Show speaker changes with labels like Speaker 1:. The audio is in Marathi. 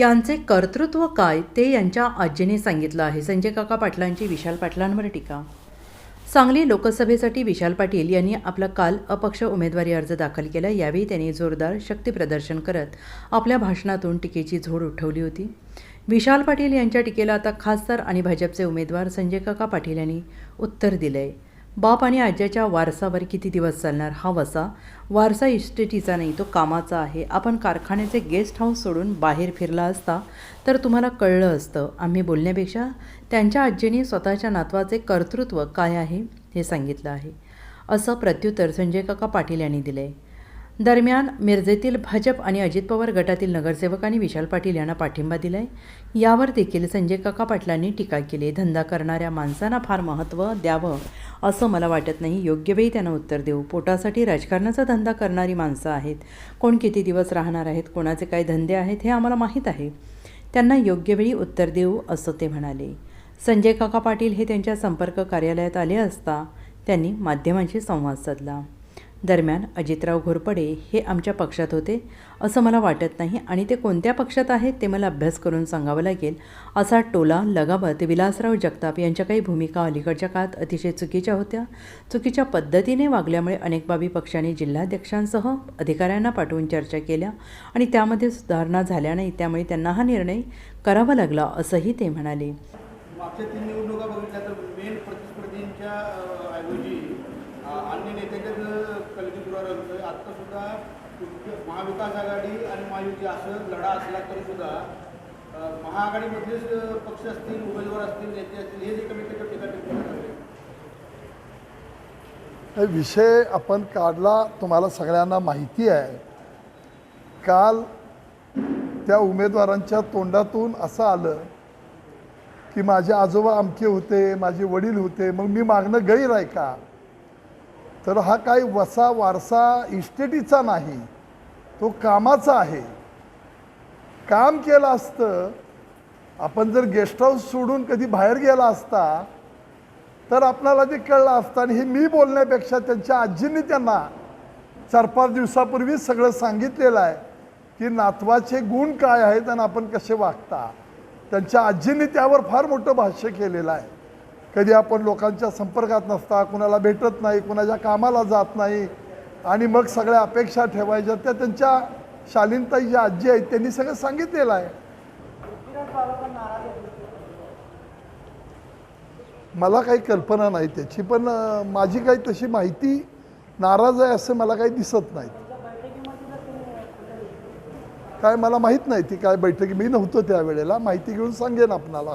Speaker 1: यांचे कर्तृत्व काय ते यांच्या आजीने सांगितलं आहे. संजय काका पाटलांची विशाल पाटलांवर टीका. सांगली लोकसभेसाठी विशाल पाटील यांनी आपला काल अपक्ष उमेदवारी अर्ज दाखल केला. यावेळी त्यांनी जोरदार शक्तीप्रदर्शन करत आपल्या भाषणातून टीकेची झोड उठवली होती. विशाल पाटील यांच्या टीकेला आता खासदार आणि भाजपचे उमेदवार संजय काका पाटील यांनी उत्तर दिलं आहे बाप आणि आज्याच्या वारसावर किती दिवस चालणार हा वसा? वारसा इस्टेटीचा नाही तो कामाचा आहे. आपण कारखान्याचे गेस्ट हाऊस सोडून बाहेर फिरला असता तर तुम्हाला कळलं असतं. आम्ही बोलण्यापेक्षा त्यांच्या आजीने स्वतःच्या नातवाचे कर्तृत्व काय आहे हे सांगितलं आहे. असं प्रत्युत्तर संजय काका पाटील यांनी दिले दरम्यान मिरजेतील भाजप आणि अजित पवार गटातील नगरसेवकांनी विशाल पाटील यांना पाठिंबा दिलाय. यावर देखील संजय काका पाटलांनी टीका केली. धंदा करणाऱ्या माणसांना फार महत्त्व द्यावं असं मला वाटत नाही. योग्य वेळी त्यांना उत्तर देऊ. पोटासाठी राजकारणाचा धंदा करणारी माणसं आहेत. कोण किती दिवस राहणार आहेत? कोणाचे काय धंदे आहेत? हे आम्हाला माहीत आहे. त्यांना योग्य वेळी उत्तर देऊ असं ते म्हणाले. संजय काका पाटील हे त्यांच्या संपर्क कार्यालयात आले असता त्यांनी माध्यमांशी संवाद साधला. दरम्यान अजितराव घोरपडे हे आमच्या पक्षात होते असं मला वाटत नाही आणि ते कोणत्या पक्षात आहेत ते मला अभ्यास करून सांगावं लागेल असा टोला लगावत विलासराव जगताप यांच्या काही भूमिका अलीकडच्या काळात अतिशय चुकीच्या होत्या. चुकीच्या पद्धतीने वागल्यामुळे अनेक बाबी पक्षाने जिल्हाध्यक्षांसह अधिकाऱ्यांना पाठवून चर्चा केल्या आणि त्यामध्ये सुधारणा झाल्या नाही त्यामुळे त्यांना हा निर्णय करावा लागला असंही ते म्हणाले.
Speaker 2: मागच्या तीन निवडणुका बघितल्या तर मेन प्रतिस्पर्धींच्या ऐवजी अन्य नेत्यांच्याच कलगीतुरा रंगतोय आत्ता सुद्धा महाविकास आघाडी आणि महायुती असं लढा असला तरी सुद्धा महाआघाडीमधलेच पक्ष असतील उमेदवार असतील नेते असतील हे एकमेकांच्या टीका टिप्पणी
Speaker 3: विषय आपण काढला तुम्हाला सगळ्यांना माहिती आहे. काल त्या उमेदवारांच्या तोंडातून असं आलं की माझे आजोबा अमके होते माझे वडील होते मग मी मागणं गैर आहे का? तर हा काही वसा वारसा इस्टेटीचा नाही तो कामाचा आहे. काम केलं असतं आपण जर गेस्ट हाऊस सोडून कधी बाहेर गेला असता तर आपणाला ते कळलं असतं आणि हे मी बोलण्यापेक्षा त्यांच्या आजींनी त्यांना चार पाच दिवसापूर्वी सगळं सांगितलेलं आहे की नातवाचे गुण काय आहेत आणि आपण कसे वागता. त्यांच्या आजींनी त्यावर फार मोठं भाष्य केलेलं आहे. कधी आपण लोकांच्या संपर्कात नसता कुणाला भेटत नाही कुणाच्या कामाला जात नाही आणि मग सगळ्या अपेक्षा ठेवायच्या त्या त्यांच्या शालीनताई ज्या आजी आहेत त्यांनी सगळं सांगितलेलं आहे. मला काही कल्पना नाही त्याची पण माझी काही तशी माहिती नाराज आहे असं मला काही दिसत नाही काय मला माहीत नाही ती काय बैठकी मी नव्हतो त्यावेळेला माहिती घेऊन सांगेन आपणाला.